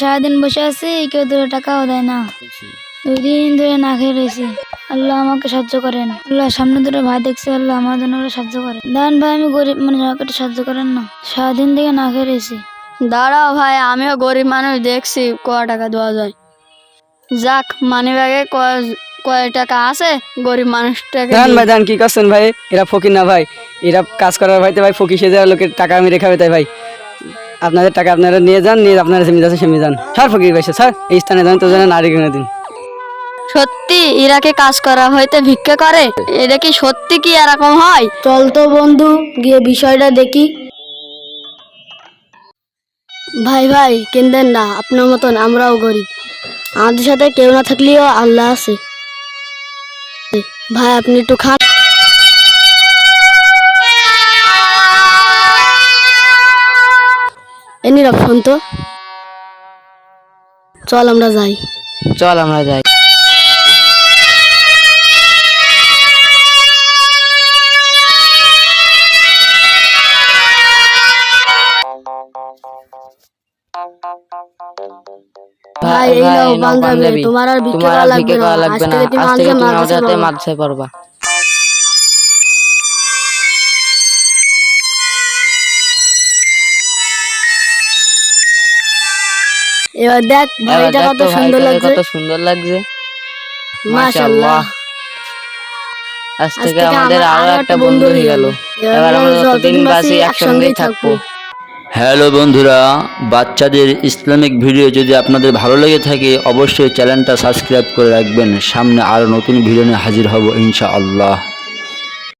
সারাদিন বসে আছি কেউ দুটো টাকাও দেয় না। দুই দিন ধরে না খেয়ে রয়েছি। আল্লাহ আমাকে সাহায্য করেন। আল্লাহ সামনে দুটো ভাই দেখছে আল্লাহ আমার জন্য সাহায্য করেন। দান ভাই আমি গরিব মানে আমাকে একটু সাহায্য করেন না। সারাদিন থেকে না খেয়ে রয়েছি। দাঁড়াও ভাই আমিও গরিব মানুষ দেখছি কয় টাকা দেওয়া যায়। যাক মানি ব্যাগে কয় কয় টাকা আছে? গরিব মানুষটাকে দান ভাই দান কি করছেন ভাই? এরা ফকির না ভাই। এরা কাজ করার ভাইতে ভাই ফকির সেজে লোকের টাকা আমি রেখাবে তাই ভাই। আপনাদের টাকা আপনারা নিয়ে যান নিয়ে আপনারা সেমি যাচ্ছে সেমি যান। স্যার ফকির ভাই স্যার এই স্থানে যান তো যেন নারী কিনে দিন। সত্যি ইরাকে কাজ করা হইতে ভিক্ষা করে? এটা কি সত্যি কি এরকম হয়? চল তো বন্ধু গিয়ে বিষয়টা দেখি। ভাই ভাই কিনতেন না আপনার মতন আমরাও গরিব। আমাদের সাথে কেউ না থাকলেও আল্লাহ আছে। ভাই আপনি একটু খান। এনি ফোন তো। চল আমরা যাই। চল আমরা যাই। ভাই এই নাও পাঞ্জাবি তোমার আর ভিক্ষা করা লাগবে না। আজ থেকে তুমি আমাদের মাদ্রাসায় পড়বা। এবার দেখ ভাইটা কত সুন্দর লাগছে। কত সুন্দর লাগছে। মাশাআল্লাহ। আজ থেকে আমাদের আরও একটা বন্ধু হয়ে গেল। এবার আমরা যতদিন বাঁচি একসঙ্গেই থাকব। হ্যালো বন্ধুরা বাচ্চাদের ইসলামিক ভিডিও যদি আপনাদের ভালো লেগে থাকে অবশ্যই চ্যানেলটা সাবস্ক্রাইব করে রাখবেন। সামনে আরও নতুন ভিডিও নিয়ে হাজির হব ইনশাআল্লাহ।